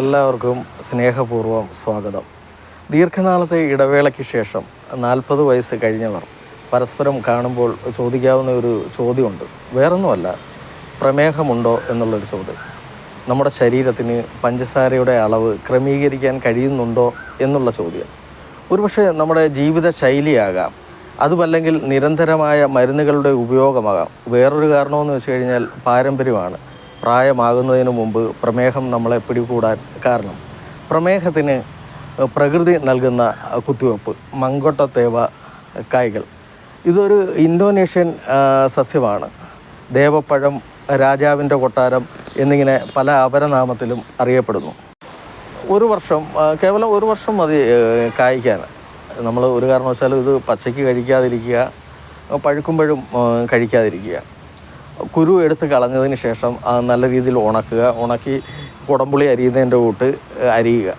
എല്ലാവർക്കും സ്നേഹപൂർവം സ്വാഗതം. ദീർഘനാളത്തെ ഇടവേളയ്ക്ക് ശേഷം നാൽപ്പത് വയസ്സ് കഴിഞ്ഞവർ പരസ്പരം കാണുമ്പോൾ ചോദിക്കാവുന്ന ഒരു ചോദ്യമുണ്ട്. വേറൊന്നുമല്ല പ്രമേഹമുണ്ടോ എന്നുള്ളൊരു ചോദ്യം. നമ്മുടെ ശരീരത്തിന് പഞ്ചസാരയുടെ അളവ് ക്രമീകരിക്കാൻ കഴിയുന്നുണ്ടോ എന്നുള്ള ചോദ്യം. ഒരുപക്ഷെ നമ്മുടെ ജീവിത ശൈലിയാകാം അതുമല്ലെങ്കിൽ നിരന്തരമായ മരുന്നുകളുടെ ഉപയോഗമാകാം. വേറൊരു കാരണമെന്ന് വെച്ച് കഴിഞ്ഞാൽ പാരമ്പര്യമാണ്. പ്രായമാകുന്നതിന് മുമ്പ് പ്രമേഹം നമ്മളെ പിടികൂടാൻ കാരണം. പ്രമേഹത്തിന് പ്രകൃതി നൽകുന്ന കുത്തിവെപ്പ് മങ്കൊട്ടത്തേവ കായ്കൾ. ഇതൊരു ഇന്തോനേഷ്യൻ സസ്യമാണ്. ദേവപ്പഴം രാജാവിന്റെ കൊട്ടാരം എന്നിങ്ങനെ പല അപരനാമത്തിലും അറിയപ്പെടുന്നു. ഒരു വർഷം കേവലം ഒരു വർഷം മതി കായ്ക്കാൻ. നമ്മൾ ഒരു കാരണവശാലും ഇത് പച്ചയ്ക്ക് കഴിക്കാതിരിക്കുക പഴുക്കുമ്പോഴും കഴിക്കാതിരിക്കുക. കുരു എടുത്ത് കളഞ്ഞതിന് ശേഷം നല്ല രീതിയിൽ ഉണക്കുക. ഉണക്കി കുടംപുളി അരിയുന്നതിന്റെ കൂട്ട് അരിയുക.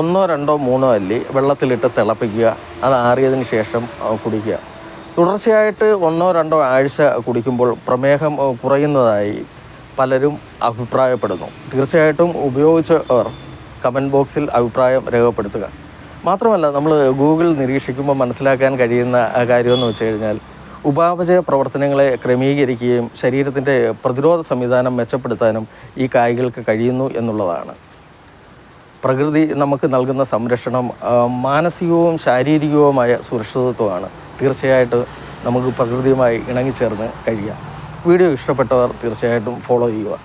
ഒന്നോ രണ്ടോ മൂന്നോ അല്ലി വെള്ളത്തിലിട്ട് തിളപ്പിക്കുക. അത് ആറിയതിന് ശേഷം കുടിക്കുക. തുടർച്ചയായിട്ട് ഒന്നോ രണ്ടോ ആഴ്ച കുടിക്കുമ്പോൾ പ്രമേഹം കുറയുന്നതായി പലരും അഭിപ്രായപ്പെടുന്നു. തീർച്ചയായിട്ടും ഉപയോഗിച്ചവർ കമന്റ് ബോക്സിൽ അഭിപ്രായം രേഖപ്പെടുത്തുക. മാത്രമല്ല നമ്മൾ ഗൂഗിൾ നിരീക്ഷിക്കുമ്പോൾ മനസ്സിലാക്കാൻ കഴിയുന്ന കാര്യമെന്ന് വെച്ച് കഴിഞ്ഞാൽ ഉപാപചയ പ്രവർത്തനങ്ങളെ ക്രമീകരിക്കുകയും ശരീരത്തിന്റെ പ്രതിരോധ സംവിധാനം മെച്ചപ്പെടുത്താനും ഈ കായ്കൾക്ക് കഴിയുന്നു എന്നുള്ളതാണ്. പ്രകൃതി നമുക്ക് നൽകുന്ന സംരക്ഷണം മാനസികവും ശാരീരികവുമായ സുരക്ഷിതത്വമാണ്. തീർച്ചയായിട്ടും നമുക്ക് പ്രകൃതിയുമായി ഇണങ്ങിച്ചേർന്ന് കഴിയാം. വീഡിയോ ഇഷ്ടപ്പെട്ടവർ തീർച്ചയായിട്ടും ഫോളോ ചെയ്യുക.